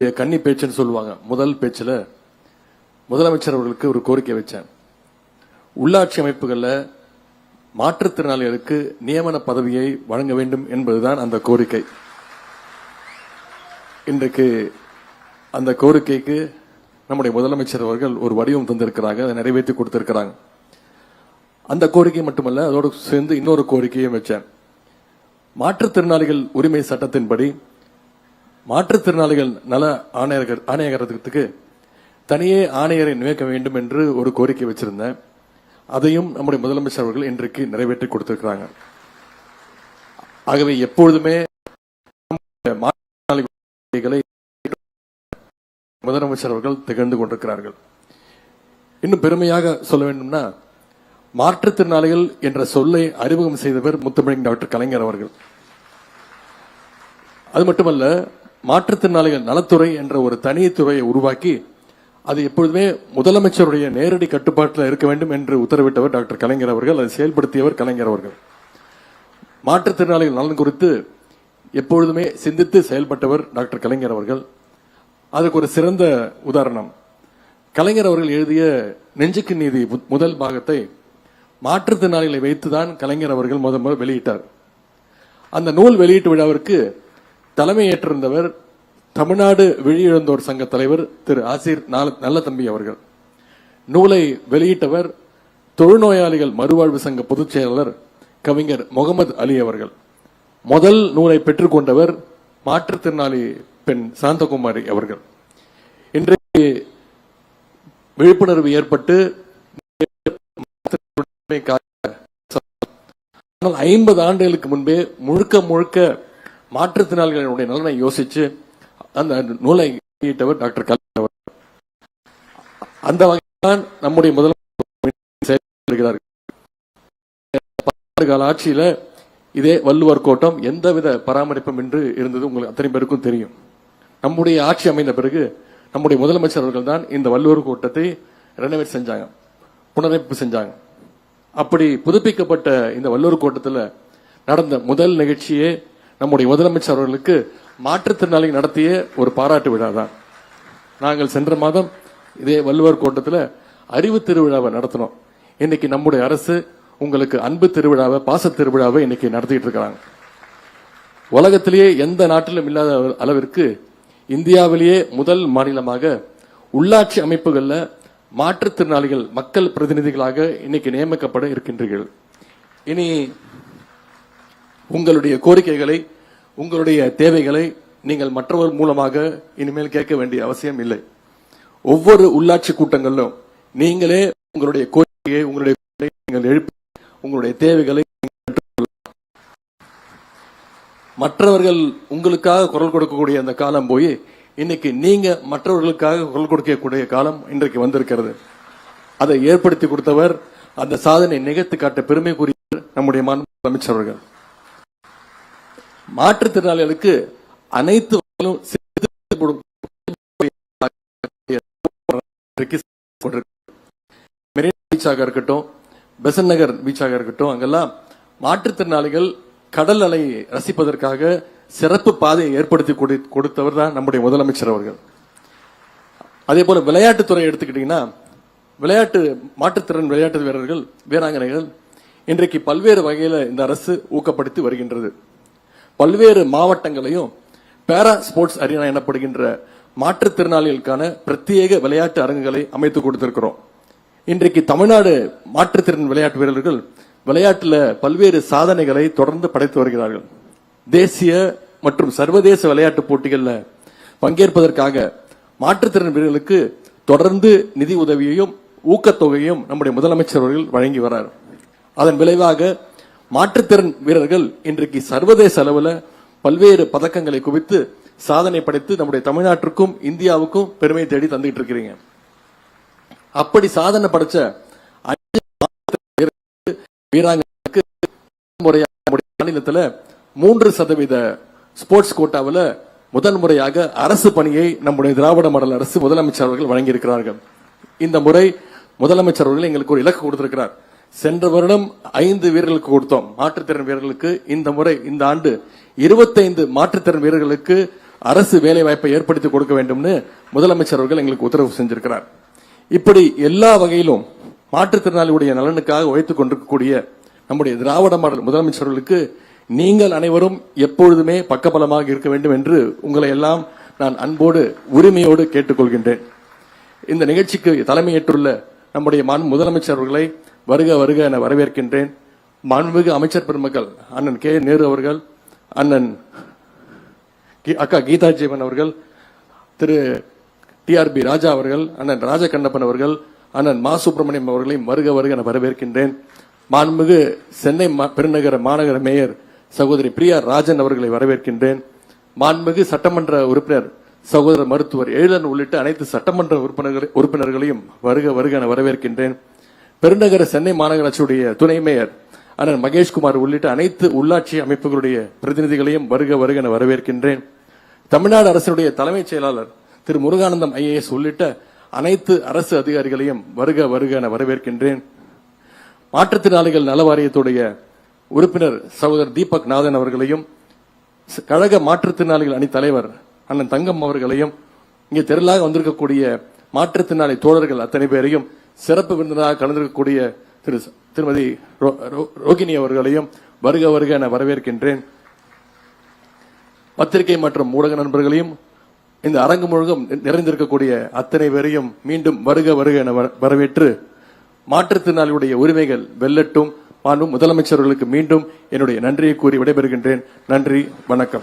கன்னி பேச்சுன்னு சொல்லுவாங்க. முதல் பேச்சில் முதலமைச்சர் அவர்களுக்கு ஒரு கோரிக்கை வச்சேன். உள்ளாட்சி அமைப்புகளில் மாற்றுத்திறனாளிகளுக்கு நியமன பதவியை வழங்க வேண்டும் என்பதுதான் அந்த கோரிக்கை. இன்றைக்கு அந்த கோரிக்கைக்கு நம்முடைய முதலமைச்சர் அவர்கள் ஒரு வடிவம் தந்திருக்கிறாங்க. அதை நிறைவேற்றி கொடுத்திருக்கிறாங்க. அந்த கோரிக்கை மட்டுமல்ல அதோடு சேர்ந்து இன்னொரு கோரிக்கையும் வச்சேன். மாற்றுத்திறனாளிகள் உரிமை சட்டத்தின்படி மாற்றுத்திறனாளிகள் நல ஆணையர்கள் ஆணையகரத்துக்கு தனியே ஆணையரை நியமிக்க வேண்டும் என்று ஒரு கோரிக்கை வச்சிருந்தேன். அதையும் நம்முடைய முதலமைச்சர் அவர்கள் இன்றைக்கு நிறைவேற்றி கொடுத்திருக்கிறாங்க. ஆகவே எப்பொழுதுமே நம்முடைய முதலமைச்சர் அவர்கள் திகழ்ந்து கொண்டிருக்கிறார்கள். இன்னும் பெருமையாக சொல்ல வேண்டும்னா மாற்றுத்திறனாளிகள் என்ற சொல்லை அறிமுகம் செய்தவர் முத்தமிழ் டாக்டர் கலைஞர் அவர்கள். அது மட்டுமல்ல மாற்றுத்திறனாளிகள் நலத்துறை என்ற ஒரு தனி துறையை உருவாக்கி அது எப்பொழுதுமே முதலமைச்சருடைய நேரடி கட்டுப்பாட்டில் இருக்க வேண்டும் என்று உத்தரவிட்டவர் டாக்டர் கலைஞர் அவர்கள் அதை செயல்படுத்தியவர் கலைஞர் அவர்கள். மாற்றுத்திறனாளிகள் நலன் குறித்து எப்பொழுதுமே சிந்தித்து செயல்பட்டவர் டாக்டர் கலைஞர் அவர்கள். அதுக்கு ஒரு சிறந்த உதாரணம். கலைஞர் அவர்கள் எழுதிய நெஞ்சுக்கு நீதி முதல் பாகத்தை மாற்றுத்திறனாளிகளை வைத்துதான் கலைஞர் அவர்கள் முதல் முதல் வெளியிட்டார். அந்த நூல் வெளியீட்டு விழாவிற்கு தலைமை ஏற்றிருந்தவர் தமிழ்நாடு விழியிழந்தோர் சங்க தலைவர் திரு ஆசிர் நால- நல்லதம்பி அவர்கள். நூலை வெளியிட்டவர் தொழுநோயாளிகள் மறுவாழ்வு சங்க பொதுச் செயலாளர் கவிஞர் முகமது அலி அவர்கள். முதல் நூலை பெற்றுக்கொண்டவர் மாற்றுத்திறனாளி பெண் சாந்தகுமாரி அவர்கள். இன்றைக்கு விழிப்புணர்வு ஏற்பட்டு ஆனால் ஐம்பது ஆண்டுகளுக்கு முன்பே முழுக்க முழுக்க மாற்றுத்திறனாளிகளுடைய நலனை யோசிச்சு அந்த நூலை வெளியிட்டவர் டாக்டர் கலைஞர் அவர்கள். அந்த வகையில்தான் நம்முடைய முதலமைச்சர் கால ஆட்சியில இதே வள்ளுவர் கோட்டம் எந்தவித பராமரிப்பும் என்று இருந்தது உங்களுக்கு அத்தனை பேருக்கும் தெரியும். நம்முடைய ஆட்சி அமைந்த பிறகு நம்முடைய முதலமைச்சர் அவர்கள் தான் இந்த வள்ளுவர் கோட்டத்தை ரெனோவேட் செஞ்சாங்க புனரமைப்பு செஞ்சாங்க. அப்படி புதுப்பிக்கப்பட்ட இந்த வள்ளுவர் கோட்டத்தில் நடந்த முதல் நிகழ்ச்சியே நம்முடைய முதலமைச்சர் அவர்களுக்கு மாற்றுத்திறனாளிகள் நடத்திய ஒரு பாராட்டு விழா தான் நாங்கள் சென்ற மாதம் இதே வள்ளுவர் கோட்டத்தில் அறிவு திருவிழாவை நடத்தினோம். இன்னைக்கு நம்முடைய அரசு உங்களுக்கு அன்பு திருவிழாவை பாச திருவிழாவை இன்னைக்கு நடத்திட்டு இருக்கிறாங்க. உலகத்திலேயே எந்த நாட்டிலும் இல்லாத அளவிற்கு இந்தியாவிலேயே முதல் மாநிலமாக உள்ளாட்சி அமைப்புகளில் மாற்றுத்திறனாளிகள் மக்கள் பிரதிநிதிகளாக இன்னைக்கு நியமிக்கப்பட இருக்கின்றீர்கள். இனி உங்களுடைய கோரிக்கைகளை உங்களுடைய தேவைகளை நீங்கள் மற்றவர் மூலமாக இனிமேல் கேட்க வேண்டிய அவசியம் இல்லை. ஒவ்வொரு உள்ளாட்சி கூட்டங்களிலும் நீங்களே உங்களுடைய கோரிக்கையை உங்களுடைய நீங்கள் எழுப்பி உங்களுடைய தேவைகளை மற்றவர்கள் உங்களுக்காக குரல் கொடுக்கக்கூடிய அந்த காலம் போய் இன்னைக்கு நீங்க மற்றவர்களுக்காக குரல் கொடுக்கக்கூடிய காலம் இன்றைக்கு வந்திருக்கிறது. அதை ஏற்படுத்தி கொடுத்தவர் அந்த சாதனை நிகழ்த்து காட்ட பெருமைக்குரிய நம்முடைய மாநில அமைச்சர் அவர்கள். மாற்றுத்திறனாளிகளுக்கு அனைத்து மெரினா பீச்சாக இருக்கட்டும் பெசன் நகர் பீச்சாக இருக்கட்டும் அங்கெல்லாம் மாற்றுத்திறனாளிகள் கடல் அலை ரசிப்பதற்காக சிறப்பு பாதையை ஏற்படுத்தி கொடு- கொடுத்தவர் தான் நம்முடைய முதலமைச்சர் அவர்கள். அதே போல விளையாட்டுத்துறை எடுத்துக்கிட்டீங்கன்னா விளையாட்டு மாற்றுத்திறன் விளையாட்டு வீரர்கள் வீராங்கனைகள் இன்றைக்கு பல்வேறு வகையில இந்த அரசு ஊக்கப்படுத்தி வருகின்றது. பல்வேறு மாவட்டங்களையும் பேரா ஸ்போர்ட்ஸ் அரினா எனப்படுகின்ற மாற்றுத்திறனாளிகளுக்கான பிரத்யேக விளையாட்டு அரங்குகளை அமைத்து கொடுத்திருக்கிறோம். இன்றைக்கு தமிழ்நாடு மாற்றுத்திறன் விளையாட்டு வீரர்கள் விளையாட்டில் பல்வேறு சாதனைகளை தொடர்ந்து படைத்து வருகிறார்கள். தேசிய மற்றும் சர்வதேச விளையாட்டு போட்டிகளில் பங்கேற்பதற்காக மாற்றுத்திறன் வீரர்களுக்கு தொடர்ந்து நிதி உதவியையும் ஊக்கத்தொகையும் நம்முடைய முதலமைச்சர் அவர்கள் வழங்கி வரார் அதன் விளைவாக மாற்றுத்திறன் வீரர்கள் இன்றைக்கு சர்வதேச அளவில் பல்வேறு பதக்கங்களை குவித்து சாதனை படைத்து நம்முடைய தமிழ்நாட்டிற்கும் இந்தியாவுக்கும் பெருமை தேடி தந்துகிட்டு இருக்கிறீங்க. அப்படி சாதனை படைச்ச அஞ்சு வீராங்கனைக்கு முறையாக நம்முடைய மாநிலத்தில் மூன்று சதவீத ஸ்போர்ட்ஸ் கோட்டாவில் முதல் முறையாக அரசு பணியை நம்முடைய திராவிட மாடல் அரசு முதலமைச்சர் அவர்கள் வழங்கியிருக்கிறார்கள். இந்த முறை முதலமைச்சர் அவர்கள் எங்களுக்கு ஒரு இலக்கு கொடுத்திருக்கிறார். சென்ற வருடம் ஐந்து வீரர்களுக்கு கொடுத்தோம். மாற்றுத்திறன் வீரர்களுக்கு இந்த முறை இந்த ஆண்டு இருபத்தைந்து மாற்றுத்திறன் வீரர்களுக்கு அரசு வேலை வாய்ப்பை ஏற்படுத்தி கொடுக்க வேண்டும்னு முதலமைச்சர் அவர்கள் எங்களுக்கு உத்தரவு செஞ்சிருக்கிறார். இப்படி எல்லா வகையிலும் மாற்றுத்திறனாளியுடைய நலனுக்காக உழைத்துக் கொண்டிருக்கக்கூடிய நம்முடைய திராவிட மாடல் முதலமைச்சர்களுக்கு நீங்கள் அனைவரும் எப்பொழுதுமே பக்கபலமாக இருக்க வேண்டும் என்று உங்களை எல்லாம் நான் அன்போடு உரிமையோடு கேட்டுக்கொள்கின்றேன். இந்த நிகழ்ச்சிக்கு தலைமையேற்றுள்ள நம்முடைய முதலமைச்சர் அவர்களை வருக வருக என வரவேற்கின்றேன். மாண்புமிகு அமைச்சர் பெருமக்கள் அண்ணன் கே நேரு அவர்கள் அண்ணன் கீ- அக்கா கீதா ஜீவன் அவர்கள் திரு டிஆர்பி ராஜா அவர்கள் அண்ணன் ராஜகண்ணப்பன் அவர்கள் அண்ணன் மா சுப்பிரமணியம் அவர்களையும் வருக வருக என வரவேற்கின்றேன். மாண்புமிகு சென்னை மா- பெருநகர மாநகர மேயர் சகோதரி பிரியா ராஜன் அவர்களை வரவேற்கின்றேன். மாண்புமிகு சட்டமன்ற உறுப்பினர் சகோதரர் மருத்துவர் எழுதன் உள்ளிட்ட அனைத்து சட்டமன்ற உறுப்பினர்கள் உறுப்பினர்களையும் வருக வருக என வரவேற்கின்றேன். பெருநகர சென்னை மாநகராட்சியுடைய துணை மேயர் அண்ணன் மகேஷ்குமார் உள்ளிட்ட அனைத்து உள்ளாட்சி அமைப்புகளுடைய பிரதிநிதிகளையும் வருக வருக என வரவேற்கின்றேன். தமிழ்நாடு அரசினுடைய தலைமைச் செயலாளர் திரு முருகானந்தம் ஐஏஎஸ் உள்ளிட்ட அனைத்து அரசு அதிகாரிகளையும் வருக வருக என வரவேற்கின்றேன். மாற்றுத்திறனாளிகள் நல வாரியத்துடைய உறுப்பினர் சகோதரர் தீபக் நாதன் அவர்களையும் கழக மாற்றுத்திறனாளிகள் அணி தலைவர் அண்ணன் தங்கம் அவர்களையும் இங்கே திரளாக வந்திருக்கக்கூடிய மாற்றுத்திறனாளி தோழர்கள் அத்தனை பேரையும் சிறப்பு விருந்தினராக கலந்திருக்கக்கூடிய திரு திருமதி ரோ- ரோ- ரோகிணி அவர்களையும் வருக வருக என வரவேற்கின்றேன். பத்திரிகை மற்றும் ஊடக நண்பர்களையும் இந்த அரங்கு முழுவதும் நிறைந்திருக்கக்கூடிய அத்தனை பேரையும் மீண்டும் வருக வருக என வரவேற்று மாற்றுத்திறனாளியுடைய உரிமைகள் வெல்லட்டும். மாண்பு முதலமைச்சர்களுக்கு மீண்டும் என்னுடைய நன்றியை கூறி விடைபெறுகின்றேன். நன்றி வணக்கம்.